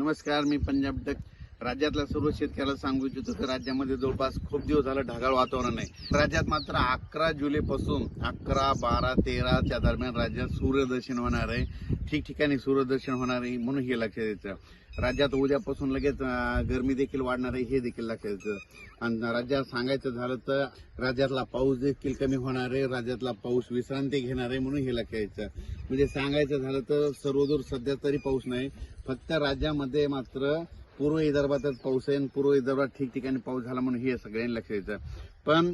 नमस्कार मी पंजाब डक राज्यातल्या सर्व शेतकऱ्याला सांगू इच्छितो की राज्यामध्ये जवळपास खूप दिवस झालं ढगाळ वातावरण आहे. राज्यात मात्र अकरा जुलैपासून अकरा बारा तेराच्या दरम्यान राज्यात सूर्यदर्शन होणार आहे. ठिकठिकाणी सूर्यदर्शन होणार आहे म्हणून हे लक्षात द्यायचं राज्यात उद्यापासून लगेच गर्मी गरमी देखील वाढणार आहे हे देखील लक्षात यायचं आणि राज्यात सांगायचं झालं तर राज्यातला पाऊस देखील कमी होणार आहे राज्यातला पाऊस विश्रांती घेणार आहे म्हणून हे लक्षात यायचं म्हणजे सांगायचं झालं तर सर्वदूर सध्या तरी पाऊस नाही फक्त राज्यामध्ये मात्र पूर्व विदर्भातच पाऊस आहे आणि पूर्व विदर्भात ठिकठिकाणी पाऊस झाला म्हणून हे सगळ्यांनी लक्ष द्यायचं. पण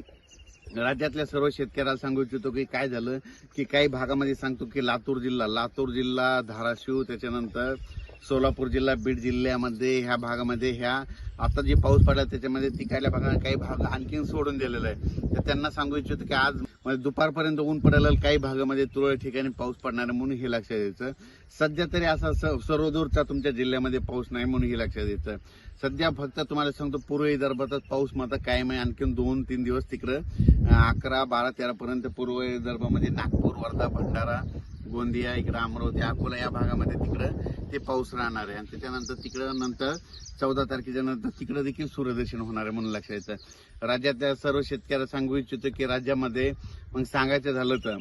राज्यातल्या सर्व शेतकऱ्याला सांगू इच्छितो की काय झालं की काही भागामध्ये सांगतो की लातूर जिल्हा लातूर जिल्हा धाराशिव त्याच्यानंतर सोलापूर जिल्हा बीड जिल्ह्यामध्ये ह्या भागामध्ये ह्या आता जे पाऊस पडला त्याच्यामध्ये तिकडल्या भागात काही भाग आणखीन सोडून दिलेला आहे. तर त्यांना सांगू इच्छितो की आज म्हणजे दुपारपर्यंत ऊन पडायला काही भागामध्ये तुरळक ठिकाणी पाऊस पडणार आहे म्हणून हे लक्षात द्यायचं सध्या तरी असा स- सर्वदूरचा तुमच्या जिल्ह्यामध्ये पाऊस नाही म्हणून हे लक्षात द्यायचं सध्या फक्त तुम्हाला सांगतो पूर्व विदर्भातच पाऊस मात्र कायम आहे. आणखीन दोन तीन दिवस तिकडं अकरा बारा तेरापर्यंत पूर्व विदर्भामध्ये नागपूर वर्धा भंडारा गोंदिया इकडं अमरावती अकोला या भागामध्ये तिकडं ते पाऊस राहणार आहे. आणि त्याच्यानंतर तिकडं नंतर चौदा तारखेच्या नंतर तिकडं देखील सूर्यदर्शन होणार आहे म्हणून लक्षात येतं. राज्यातल्या सर्व शेतकऱ्याला सांगू इच्छितो की राज्यामध्ये मग सांगायचं झालं तर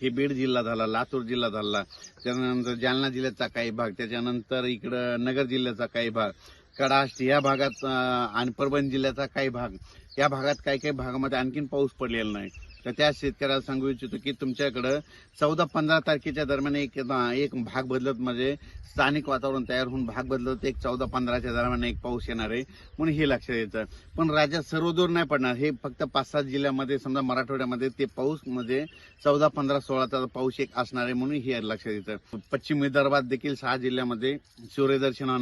हे बीड जिल्हा झाला लातूर जिल्हा झाला त्यानंतर जालना जिल्ह्याचा काही भाग त्याच्यानंतर इकडं नगर जिल्ह्याचा काही भाग कडाष्ट या भागात आणि परभणी जिल्ह्याचा काही भाग. या भागात काही काही भागामध्ये आणखीन पाऊस पडलेला नाही. तर त्या शेतकऱ्याला सांगू इच्छितो की तुमच्याकडं चौदा पंधरा तारखेच्या दरम्यान एक एक भाग बदलत म्हणजे स्थानिक वातावरण तयार होऊन भाग बदलत एक चौदा पंधराच्या दरम्यान एक पाऊस येणार आहे म्हणून हे लक्षात येतं. पण राज्यात सर्वदूर नाही पडणार. हे फक्त पाच सात जिल्ह्यामध्ये समजा मराठवाड्यामध्ये ते पाऊस म्हणजे चौदा पंधरा सोळाचा पाऊस एक असणार आहे म्हणून हे लक्षात येतं. पश्चिम विदर्भात देखील सहा जिल्ह्यामध्ये सूर्यदर्शन होणार